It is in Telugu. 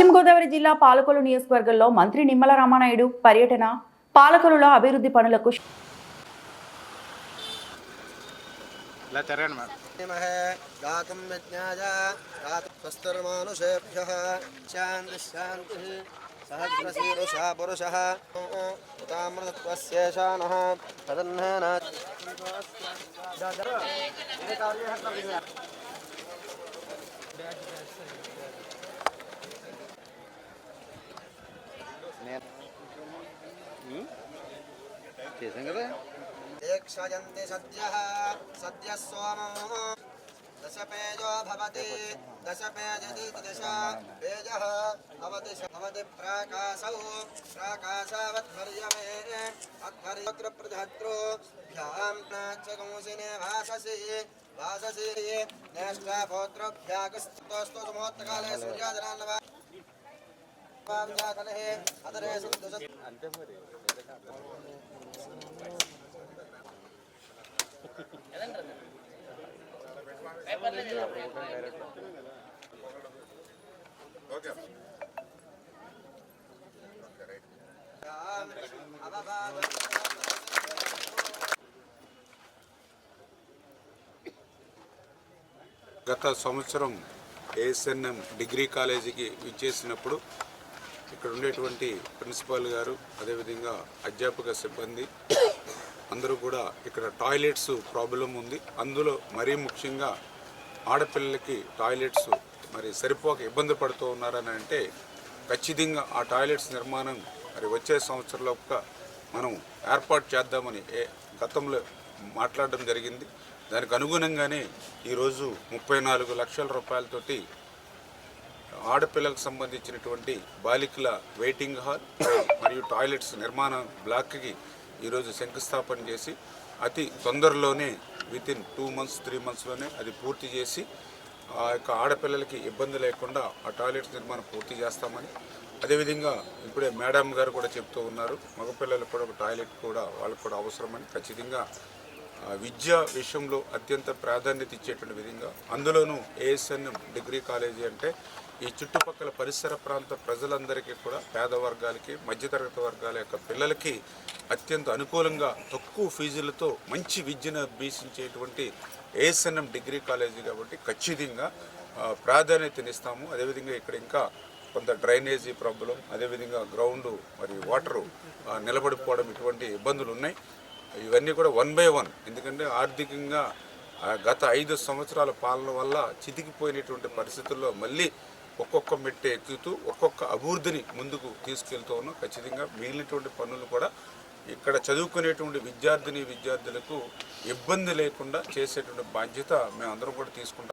పశ్చిమ గోదావరి జిల్లా పాలకొల్లు నియోజకవర్గంలో మంత్రి నిమ్మల రామానాయుడు పర్యటన పాలకొల్లులో అభివృద్ధి పనులకు సహస్రశీరుషా పురుషः తదన్నేన చేసాం కదా దీక్షయంతి సద్యः సద్యः సోమో దశపేజో భవతి దశపేజదీతి దశ పేజः భవతి భవతి ప్రాకాశౌ ప్రాకాశావద్వర్యమే అద్వర్యగ్రప్రధత్రో భ్యాం నాచ్చకంసినే భాససి భాససి నేష్టాపోత్రభ్యాగస్తోస్తు సమోత్తకాలే సూర్యాదనాన్నవా అదరే సుదశ అంతే మరి గత సంవత్సరం ఏఎస్ఎన్ఎం డిగ్రీ కాలేజీకి విచ్చేసినప్పుడు ఇక్కడ ఉండేటువంటి ప్రిన్సిపాల్ గారు అదేవిధంగా అధ్యాపక సిబ్బంది అందరూ కూడా ఇక్కడ టాయిలెట్స్ ప్రాబ్లం ఉంది. అందులో మరీ ముఖ్యంగా ఆడపిల్లలకి టాయిలెట్స్ మరి సరిపోక ఇబ్బంది పడుతూ ఉన్నారని అంటే ఖచ్చితంగా ఆ టాయిలెట్స్ నిర్మాణం మరి వచ్చే సంవత్సరంలోగా మనం ఏర్పాటు చేద్దామని ఏ గతంలో మాట్లాడడం జరిగింది. దానికి అనుగుణంగానే ఈరోజు ముప్పై నాలుగు లక్షల రూపాయలతోటి ఆడపిల్లలకు సంబంధించినటువంటి బాలికల వెయిటింగ్ హాల్ మరియు టాయిలెట్స్ నిర్మాణ బ్లాక్కి ఈరోజు శంకుస్థాపన చేసి అతి తొందరలోనే within two months three మంత్స్లోనే అది పూర్తి చేసి ఆ యొక్క ఆడపిల్లలకి ఇబ్బంది లేకుండా ఆ టాయిలెట్స్ నిర్మాణం పూర్తి చేస్తామని. అదేవిధంగా ఇప్పుడే మేడం గారు కూడా చెప్తూ ఉన్నారు మగపిల్లలకు కూడా ఒక టాయిలెట్ కూడా వాళ్ళకు కూడా అవసరమని. ఖచ్చితంగా ఆ, విద్య విషయంలో అత్యంత ప్రాధాన్యత ఇచ్చేటువంటి విధంగా అందులోనూ ఏఎస్ఎన్ఎం డిగ్రీ కాలేజీ అంటే ఈ చుట్టుపక్కల పరిసర ప్రాంత ప్రజలందరికీ కూడా పేద వర్గాలకి మధ్యతరగతి వర్గాల యొక్క పిల్లలకి అత్యంత అనుకూలంగా తక్కువ ఫీజులతో మంచి విద్యను అభ్యసించేటువంటి ఏఎస్ఎన్ఎం డిగ్రీ కాలేజీ కాబట్టి ఖచ్చితంగా ప్రాధాన్యతనిస్తాము అదేవిధంగా ఇక్కడ ఇంకా కొంత డ్రైనేజీ ప్రాబ్లం అదేవిధంగా గ్రౌండ్ మరి వాటరు నిలబడిపోవడం ఇటువంటి ఇబ్బందులు ఉన్నాయి. ఇవన్నీ కూడా వన్ బై వన్. ఎందుకంటే ఆర్థికంగా గత ఐదు సంవత్సరాల పాలన వల్ల చితికిపోయినటువంటి పరిస్థితుల్లో మళ్ళీ ఒక్కొక్క మెట్టు ఎక్కుతూ ఒక్కొక్క అభివృద్ధిని ముందుకు తీసుకెళ్తూ ఉన్నాం. ఖచ్చితంగా మిగిలినటువంటి పనులు కూడా ఇక్కడ చదువుకునేటువంటి విద్యార్థిని విద్యార్థులకు ఇబ్బంది లేకుండా చేసేటువంటి బాధ్యత మేమందరం కూడా తీసుకుంటాం.